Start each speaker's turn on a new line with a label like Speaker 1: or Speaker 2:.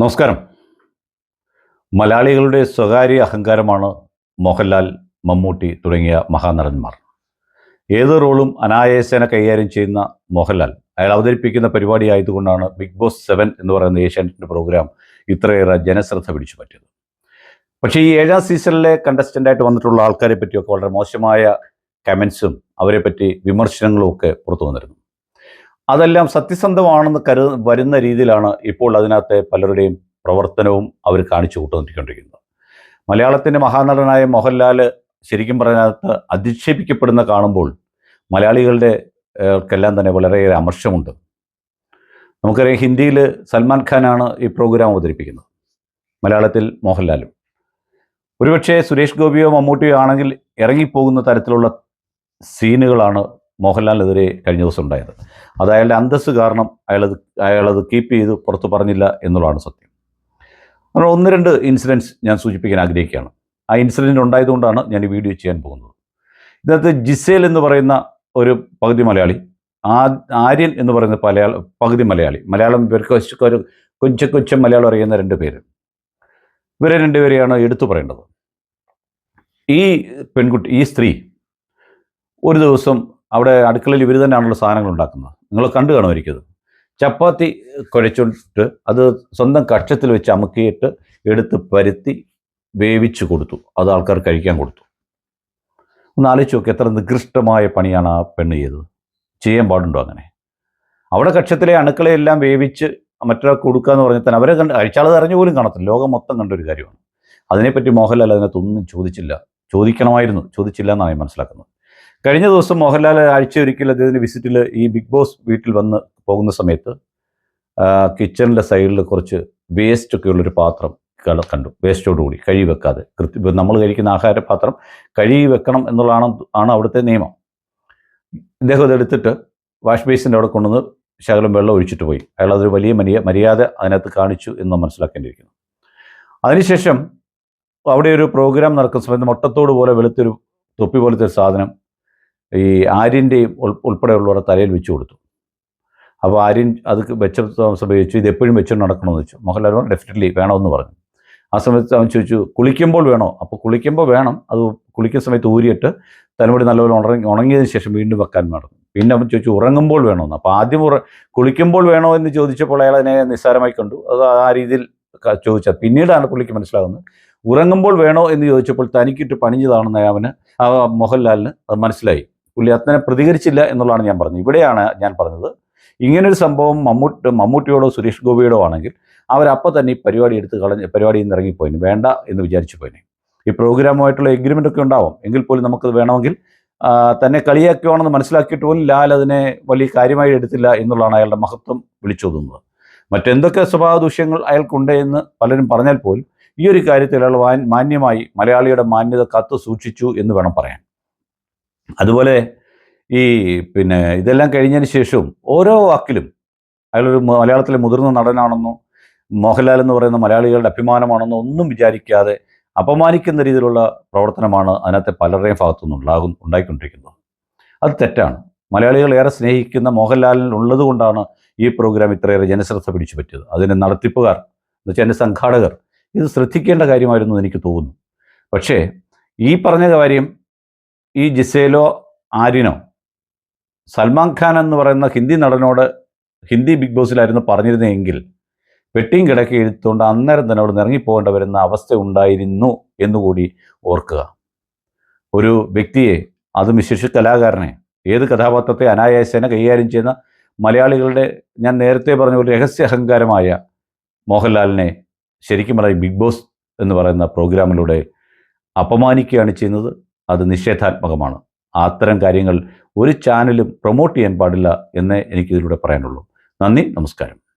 Speaker 1: നമസ്കാരം. മലയാളികളുടെ സ്വകാര്യ അഹങ്കാരമാണ് മോഹൻലാൽ മമ്മൂട്ടി തുടങ്ങിയ മഹാനടന്മാർ. ഏത് റോളും അനായാസേന കൈകാര്യം ചെയ്യുന്ന മോഹൻലാൽ. അയാൾ അവതരിപ്പിക്കുന്ന പരിപാടി ആയതുകൊണ്ടാണ് ബിഗ് ബോസ് സെവൻ എന്ന് പറയുന്ന ഏഷ്യാനെറ്റിന്റെ പ്രോഗ്രാം ഇത്രയേറെ ജനശ്രദ്ധ പിടിച്ചു പറ്റിയത്. പക്ഷേ ഈ ഏഴാം സീസണിലെ കണ്ടസ്റ്റന്റായിട്ട് വന്നിട്ടുള്ള ആൾക്കാരെ പറ്റിയൊക്കെ വളരെ മോശമായ കമൻസും അവരെ പറ്റി വിമർശനങ്ങളും ഒക്കെ പുറത്തു വന്നിരുന്നു. അതെല്ലാം സത്യസന്ധമാണെന്ന് കരു വരുന്ന രീതിയിലാണ് ഇപ്പോൾ അതിനകത്തെ പലരുടെയും പ്രവർത്തനവും അവർ കാണിച്ചു കൂട്ടുകൊണ്ടിരിക്കുന്നത് മലയാളത്തിന്റെ മഹാനടനായ മോഹൻലാൽ ശരിക്കും പറഞ്ഞതിനകത്ത് അധിക്ഷേപിക്കപ്പെടുന്ന കാണുമ്പോൾ മലയാളികളുടെ ക്കെല്ലാം തന്നെ വളരെയേറെ അമർഷമുണ്ട്. നമുക്കറിയാം ഹിന്ദിയിൽ സൽമാൻ ഖാനാണ് ഈ പ്രോഗ്രാം അവതരിപ്പിക്കുന്നത് മലയാളത്തിൽ മോഹൻലാലും. ഒരുപക്ഷെ സുരേഷ് ഗോപിയോ മമ്മൂട്ടിയോ ആണെങ്കിൽ ഇറങ്ങിപ്പോകുന്ന തരത്തിലുള്ള സീനുകളാണ് മോഹൻലാലിനെതിരെ കഴിഞ്ഞ ദിവസം ഉണ്ടായത്. അത് അയാളുടെ അന്തസ് കാരണം അയാളത് അയാളത് കീപ്പ് ചെയ്ത് പുറത്ത് പറഞ്ഞില്ല എന്നുള്ളതാണ് സത്യം. അപ്പോൾ ഒന്ന് രണ്ട് ഇൻസിഡൻസ് ഞാൻ സൂചിപ്പിക്കാൻ ആഗ്രഹിക്കുകയാണ്. ആ ഇൻസിഡന്റ് ഉണ്ടായതുകൊണ്ടാണ് ഞാൻ ഈ വീഡിയോ ചെയ്യാൻ പോകുന്നത്. ഇതിനകത്ത് ജിസേൽ എന്ന് പറയുന്ന ഒരു പകുതി മലയാളി ആര്യൻ എന്ന് പറയുന്ന മലയാള പകുതി മലയാളി മലയാളം ഇവർക്ക് കൊഞ്ച കൊച്ചം മലയാളം അറിയുന്ന രണ്ട് പേര്. ഇവരെ രണ്ടുപേരെയാണ് എടുത്തു പറയേണ്ടത്. ഈ പെൺകുട്ടി ഈ സ്ത്രീ ഒരു ദിവസം അവിടെ അടുക്കളയിൽ ഇവർ തന്നെയാണല്ലോ സാധനങ്ങൾ ഉണ്ടാക്കുന്നത്. നിങ്ങൾ കണ്ടു കാണുമായിരിക്കും ചപ്പാത്തി കുഴച്ചിട്ട് അത് സ്വന്തം കക്ഷത്തിൽ വെച്ച് അമുക്കിയിട്ട് എടുത്ത് പരുത്തി വേവിച്ച് കൊടുത്തു. അത് ആൾക്കാർ കഴിക്കാൻ കൊടുത്തു. ഒന്ന് ആലോചിച്ച് നോക്കി എത്ര നികൃഷ്ടമായ പണിയാണ് ആ പെണ്ണ് ചെയ്തത്. ചെയ്യാൻ പാടുണ്ടോ അങ്ങനെ? അവിടെ കക്ഷത്തിലെ അണുക്കളെല്ലാം വേവിച്ച് മറ്റൊരാൾക്ക് കൊടുക്കുക എന്ന് പറഞ്ഞാൽ തന്നെ അവരെ കണ്ട് അഴിച്ചാളത് അറിഞ്ഞു പോലും കാണത്തില്ല. ലോകം മൊത്തം കണ്ടൊരു കാര്യമാണ്. അതിനെപ്പറ്റി മോഹൻലാൽ അതിനകത്തൊന്നും ചോദിച്ചില്ല. ചോദിക്കണമായിരുന്നു. ചോദിച്ചില്ല എന്നാണ് ഞാൻ മനസ്സിലാക്കുന്നത്. കഴിഞ്ഞ ദിവസം മോഹൻലാൽ ആഴ്ച ഒരിക്കൽ അദ്ദേഹത്തിന്റെ വിസിറ്റിൽ ഈ ബിഗ് ബോസ് വീട്ടിൽ വന്ന് പോകുന്ന സമയത്ത് കിച്ചണിന്റെ സൈഡിൽ കുറച്ച് വേസ്റ്റ് ഒക്കെ ഉള്ളൊരു പാത്രം കണ്ടു. വേസ്റ്റോടുകൂടി കഴുകി വെക്കാതെ. കൃത്യ നമ്മൾ കഴിക്കുന്ന ആഹാരപാത്രം കഴുകി വെക്കണം എന്നുള്ളതാണ് ആണ് അവിടുത്തെ നിയമം. ഇദ്ദേഹം അതെടുത്തിട്ട് വാഷ് ബേസിന്റെ അവിടെ കൊണ്ടുവന്ന് ശകലം വെള്ളം ഒഴിച്ചിട്ട് പോയി. അയാൾ അതൊരു വലിയ മര്യ മര്യാദ അതിനകത്ത് കാണിച്ചു എന്ന് മനസ്സിലാക്കേണ്ടിയിരിക്കുന്നു. അതിനുശേഷം അവിടെ ഒരു പ്രോഗ്രാം നടക്കുന്ന സമയത്ത് മുട്ടത്തോട് പോലെ വെളുത്തൊരു തൊപ്പി പോലത്തെ ഒരു സാധനം ഈ ആര്യന്റെയും ഉൾപ്പെടെയുള്ളവരുടെ തലയിൽ വെച്ചു കൊടുത്തു. അപ്പോൾ ആര്യൻ അത് വെച്ച ചോദിച്ചു ഇത് എപ്പോഴും വെച്ചുകൊണ്ട് നടക്കണമെന്ന് വെച്ചു. മോഹൻലാൽ ഡെഫിനറ്റ്ലി വേണമെന്ന് പറഞ്ഞു. ആ സമയത്ത് അവൻ ചോദിച്ചു കുളിക്കുമ്പോൾ വേണോ? അപ്പോൾ കുളിക്കുമ്പോൾ വേണം. അത് കുളിക്കുന്ന സമയത്ത് ഊരിയിട്ട് തലമുടി നല്ലപോലെ ഉണങ്ങി ഉണങ്ങിയതിന് ശേഷം വീണ്ടും വെക്കാൻ നടന്നു പിന്നെ അവൻ ചോദിച്ചു ഉറങ്ങുമ്പോൾ വേണമെന്ന് അപ്പോൾ ആദ്യം ഉറ കുളിക്കുമ്പോൾ വേണോ? എന്ന് ചോദിച്ചപ്പോൾ അയാൾ അതിനെ നിസ്സാരമായി കണ്ടു. അത് ആ രീതിയിൽ ചോദിച്ചത് പിന്നീടാണ് പുള്ളിക്ക് മനസ്സിലാകുന്നത്. ഉറങ്ങുമ്പോൾ വേണോ? എന്ന് ചോദിച്ചപ്പോൾ തനിക്കിട്ട് പണിഞ്ഞതാണെന്ന് അവന് ആ മോഹൻലാലിന് അത് മനസ്സിലായി. അത്തനെ പ്രതികരിച്ചില്ല എന്നുള്ളതാണ് ഞാൻ പറഞ്ഞത്. ഇവിടെയാണ് ഞാൻ പറഞ്ഞത്. ഇങ്ങനൊരു സംഭവം മമ്മൂട്ടി മമ്മൂട്ടിയോടോ സുരേഷ് ഗോപിയോടോ ആണെങ്കിൽ അവരപ്പോൾ തന്നെ ഈ പരിപാടി എടുത്ത് കളഞ്ഞ് പരിപാടിയിൽ നിന്ന് ഇറങ്ങിപ്പോയിന് വേണ്ട എന്ന് വിചാരിച്ചു പോയിന്. ഈ പ്രോഗ്രാമുമായിട്ടുള്ള എഗ്രിമെന്റ് ഒക്കെ ഉണ്ടാവും. എങ്കിൽ പോലും നമുക്കത് വേണമെങ്കിൽ തന്നെ കളിയാക്കുവാണെന്ന് മനസ്സിലാക്കിയിട്ട് പോലും ലാൽ അതിനെ വലിയ കാര്യമായി എടുത്തില്ല എന്നുള്ളതാണ് അയാളുടെ മഹത്വം വിളിച്ചോതുന്നത്. മറ്റെന്തൊക്കെ സ്വഭാവ ദൂഷ്യങ്ങൾ അയാൾക്കുണ്ട് എന്ന് പലരും പറഞ്ഞാൽ പോലും ഈ ഒരു കാര്യത്തിൽ അയാൾ മാന്യമായി മലയാളിയുടെ മാന്യത കത്ത് സൂക്ഷിച്ചു എന്ന് വേണം പറയാൻ. അതുപോലെ ഈ പിന്നെ ഇതെല്ലാം കഴിഞ്ഞതിന് ശേഷവും ഓരോ വാക്കിലും അയാളൊരു മലയാളത്തിലെ മുതിർന്ന നടനാണെന്നോ മോഹൻലാൽ എന്ന് പറയുന്ന മലയാളികളുടെ അഭിമാനമാണെന്നോ ഒന്നും വിചാരിക്കാതെ അപമാനിക്കുന്ന രീതിയിലുള്ള പ്രവർത്തനമാണ് അതിനകത്തെ പലരുടെയും ഭാഗത്തുനിന്ന് ഉണ്ടാകും ഉണ്ടായിക്കൊണ്ടിരിക്കുന്നത്. അത് തെറ്റാണ്. മലയാളികൾ ഏറെ സ്നേഹിക്കുന്ന മോഹൻലാലിൽ ഉള്ളത് കൊണ്ടാണ് ഈ പ്രോഗ്രാം ഇത്രയേറെ ജനശ്രദ്ധ പിടിച്ചു പറ്റിയത്. അതിന്റെ നടത്തിപ്പുകാർ എന്ന് വെച്ചാൽ എന്റെ സംഘാടകർ ഇത് ശ്രദ്ധിക്കേണ്ട കാര്യമായിരുന്നു എനിക്ക് തോന്നുന്നു. പക്ഷേ ഈ പറഞ്ഞ കാര്യം ഈ ജിസേലോ ആര്യനോ സൽമാൻ ഖാൻ എന്ന് പറയുന്ന ഹിന്ദി നടനോട് ഹിന്ദി ബിഗ് ബോസിലായിരുന്നു പറഞ്ഞിരുന്നെങ്കിൽ വെട്ടിയും കിടക്കി എടുത്തുകൊണ്ട് അന്നേരം തന്നെ അവിടെ ഇറങ്ങിപ്പോകേണ്ട വരുന്ന അവസ്ഥ ഉണ്ടായിരുന്നു എന്നുകൂടി ഓർക്കുക. ഒരു വ്യക്തിയെ അതും വിശേഷ കലാകാരനെ ഏത് കഥാപാത്രത്തെ അനായാസേന കൈകാര്യം ചെയ്യുന്ന മലയാളികളുടെ ഞാൻ നേരത്തെ പറഞ്ഞ ഒരു രഹസ്യ അഹങ്കാരമായ മോഹൻലാലിനെ ശരിക്കും പറയും ബിഗ് ബോസ് എന്ന് പറയുന്ന പ്രോഗ്രാമിലൂടെ അപമാനിക്കുകയാണ് ചെയ്യുന്നത്. അത് നിഷേധാത്മകമാണ്. അത്തരം കാര്യങ്ങൾ ഒരു ചാനലും പ്രൊമോട്ട് ചെയ്യാൻ പാടില്ല എന്നേ എനിക്കിതിലൂടെ പറയാനുള്ളൂ. നന്ദി നമസ്കാരം.